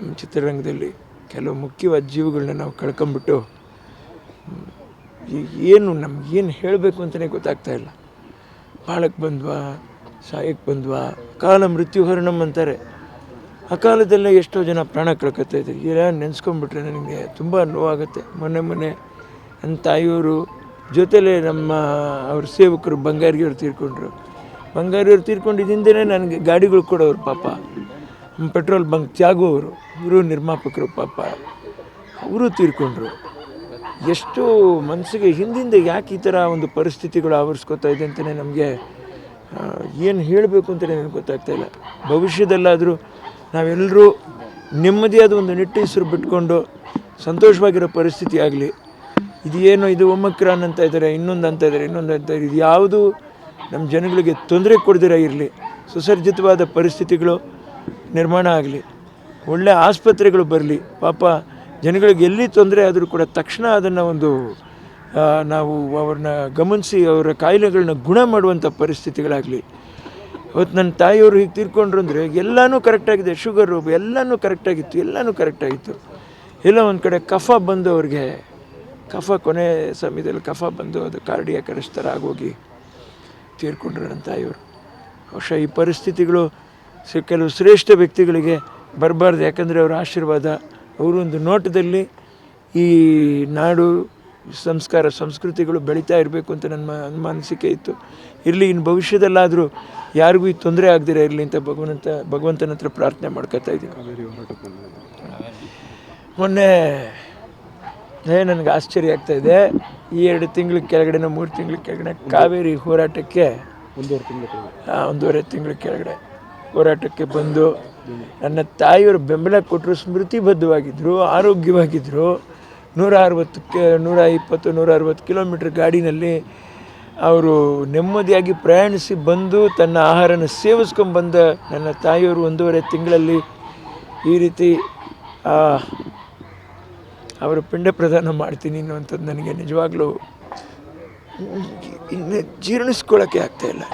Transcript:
ನಮ್ಮ ಚಿತ್ರರಂಗದಲ್ಲಿ ಕೆಲವು ಮುಖ್ಯವಾದ ಜೀವಗಳನ್ನ ನಾವು ಕಳ್ಕೊಂಬಿಟ್ಟು ಏನು ನಮಗೇನು ಹೇಳಬೇಕು ಅಂತಲೇ ಗೊತ್ತಾಗ್ತಾ ಇಲ್ಲ. ಬಾಳಕ್ಕೆ ಬಂದ್ವಾ ಸಾಯಕ್ಕೆ ಬಂದ್ವಾ ಕಾಲ ಮೃತ್ಯು ಹರಣಂ ಅಂತಾರೆ. ಆ ಕಾಲದಲ್ಲೇ ಎಷ್ಟೋ ಜನ ಪ್ರಾಣ ಕಳ್ಕೊತಾ ಇದ್ದಾರೆ. ಈಗ ನೆನೆಸ್ಕೊಂಡ್ಬಿಟ್ರೆ ನನಗೆ ತುಂಬ ನೋವಾಗುತ್ತೆ. ಮೊನ್ನೆ ಮೊನ್ನೆ ನನ್ನ ತಾಯಿಯವರು ಜೊತೆಲೇ ನಮ್ಮ, ಅವ್ರ ಸೇವಕರು ಬಂಗಾರಿಯವ್ರು ತೀರ್ಕೊಂಡ್ರು. ಬಂಗಾರಿಯವ್ರು ತೀರ್ಕೊಂಡಿದ್ದಿಂದನೇ ನನಗೆ ಗಾಡಿಗಳು ಕೊಡೋರು ಪಾಪ. ಪೆಟ್ರೋಲ್ ಬಂಕ್ ತ್ಯಾಗು ಅವರು, ಇವರು ನಿರ್ಮಾಪಕರು ಪಾಪ. ಅವರು ತೀರ್ಕೊಂಡ್ರು. ಎಷ್ಟು ಮನಸ್ಸಿಗೆ ಹಿಂದಿಂದ ಯಾಕೆ ಈ ಥರ ಒಂದು ಪರಿಸ್ಥಿತಿಗಳು ಆವರಿಸ್ಕೊತಾ ಇದೆ ಅಂತಲೇ ನಮಗೆ ಏನು ಹೇಳಬೇಕು ಅಂತಲೇ ನನಗೆ ಗೊತ್ತಾಗ್ತಾ ಇಲ್ಲ. ಭವಿಷ್ಯದಲ್ಲಾದರೂ ನಾವೆಲ್ಲರೂ ನೆಮ್ಮದಿಯಾದ ಒಂದು ನಿಟ್ಟೀಸರು ಬಿಟ್ಕೊಂಡು ಸಂತೋಷವಾಗಿರೋ ಪರಿಸ್ಥಿತಿ ಆಗಲಿ. ಇದು ಏನು, ಇದು ಒಮ್ಮಕ್ರಾನ್ ಅಂತ ಇದ್ದಾರೆ, ಇನ್ನೊಂದು ಅಂತ ಇದ್ದಾರೆ, ಇನ್ನೊಂದು ಅಂತ ಇದು ಯಾವುದು ನಮ್ಮ ಜನಗಳಿಗೆ ತೊಂದರೆ ಕೊಡದಿರ ಇರಲಿ ಸುಸರ್ಜಿತವಾದ ಪರಿಸ್ಥಿತಿಗಳು ನಿರ್ಮಾಣ ಆಗಲಿ, ಒಳ್ಳೆ ಆಸ್ಪತ್ರೆಗಳು ಬರಲಿ, ಪಾಪ ಜನಗಳಿಗೆ ಎಲ್ಲಿ ತೊಂದರೆ ಆದರೂ ಕೂಡ ತಕ್ಷಣ ಅದನ್ನು ಒಂದು ನಾವು ಅವ್ರನ್ನ ಗಮನಿಸಿ ಅವರ ಕಾಯಿಲೆಗಳನ್ನ ಗುಣ ಮಾಡುವಂಥ ಪರಿಸ್ಥಿತಿಗಳಾಗಲಿ. ಅವತ್ತು ನನ್ನ ತಾಯಿಯವರು ಹೀಗೆ ತೀರ್ಕೊಂಡ್ರು ಅಂದರೆ ಎಲ್ಲನೂ ಕರೆಕ್ಟಾಗಿದೆ ಶುಗರು ಎಲ್ಲನೂ ಕರೆಕ್ಟಾಗಿತ್ತು ಎಲ್ಲನೂ ಕರೆಕ್ಟಾಗಿತ್ತು ಎಲ್ಲ ಒಂದು ಕಡೆ ಕಫ ಬಂದು ಅವ್ರಿಗೆ, ಕಫ ಕೊನೆ ಸಮಯದಲ್ಲಿ ಕಫ ಬಂದು ಅದು ಕಾರ್ಡಿಯ ಕರೆಸ್ತಾರೆ ಆಗೋಗಿ ತೀರ್ಕೊಂಡ್ರು ನನ್ನ ತಾಯಿಯವರು. ಬಹುಶಃ ಈ ಪರಿಸ್ಥಿತಿಗಳು ಸ- ಕೆಲವು ಶ್ರೇಷ್ಠ ವ್ಯಕ್ತಿಗಳಿಗೆ ಬರಬಾರ್ದು. ಯಾಕಂದರೆ ಅವರ ಆಶೀರ್ವಾದ ಅವರೊಂದು ನೋಟದಲ್ಲಿ ಈ ನಾಡು ಸಂಸ್ಕಾರ ಸಂಸ್ಕೃತಿಗಳು ಬೆಳೀತಾ ಇರಬೇಕು ಅಂತ ನನ್ನ ಮಾನಸಿಕೆ ಇತ್ತು. ಇರಲಿ ಇನ್ನು ಭವಿಷ್ಯದಲ್ಲಾದರೂ ಯಾರಿಗೂ ಈ ತೊಂದರೆ ಆಗದಿರ ಇರಲಿ ಅಂತ ಭಗವಂತ ಭಗವಂತನ ಹತ್ರ ಪ್ರಾರ್ಥನೆ ಮಾಡ್ಕೊತಾ ಇದ್ದೀನಿ. ಮೊನ್ನೆ ಏ ನನಗೆ ಆಶ್ಚರ್ಯ ಆಗ್ತಾ ಇದೆ. ಈ ಎರಡು ತಿಂಗಳ ಕೆಳಗಡೆನ ಮೂರು ತಿಂಗಳ ಕೆಳಗಡೆ ಕಾವೇರಿ ಹೋರಾಟಕ್ಕೆ ಒಂದೂವರೆ ತಿಂಗಳು ಒಂದೂವರೆ ತಿಂಗಳ ಕೆಳಗಡೆ. ಹೋರಾಟಕ್ಕೆ ಬಂದು ನನ್ನ ತಾಯಿಯವರು ಬೆಂಬಲ ಕೊಟ್ಟರು ಸ್ಮೃತಿಬದ್ಧವಾಗಿದ್ದರು ಆರೋಗ್ಯವಾಗಿದ್ದರು ನೂರ ಅರವತ್ತು ಕೆ ನೂರ ಇಪ್ಪತ್ತು ನೂರ ಅರವತ್ತು ಕಿಲೋಮೀಟ್ರ್ ಗಾಡಿನಲ್ಲಿ ಅವರು ನೆಮ್ಮದಿಯಾಗಿ ಪ್ರಯಾಣಿಸಿ ಬಂದು ತನ್ನ ಆಹಾರನ ಸೇವಿಸ್ಕೊಂಡು ಬಂದ ನನ್ನ ತಾಯಿಯವರು ಒಂದೂವರೆ ತಿಂಗಳಲ್ಲಿ ಈ ರೀತಿ ಅವರು ಅವರ ಪಿಂಡ ಪ್ರದಾನ ಮಾಡ್ತೀನಿ ಅನ್ನುವಂಥದ್ದು ನನಗೆ ನಿಜವಾಗ್ಲೂ ಇನ್ನು ಜೀರ್ಣಿಸ್ಕೊಳ್ಳೋಕ್ಕೆ ಆಗ್ತಾಯಿಲ್ಲ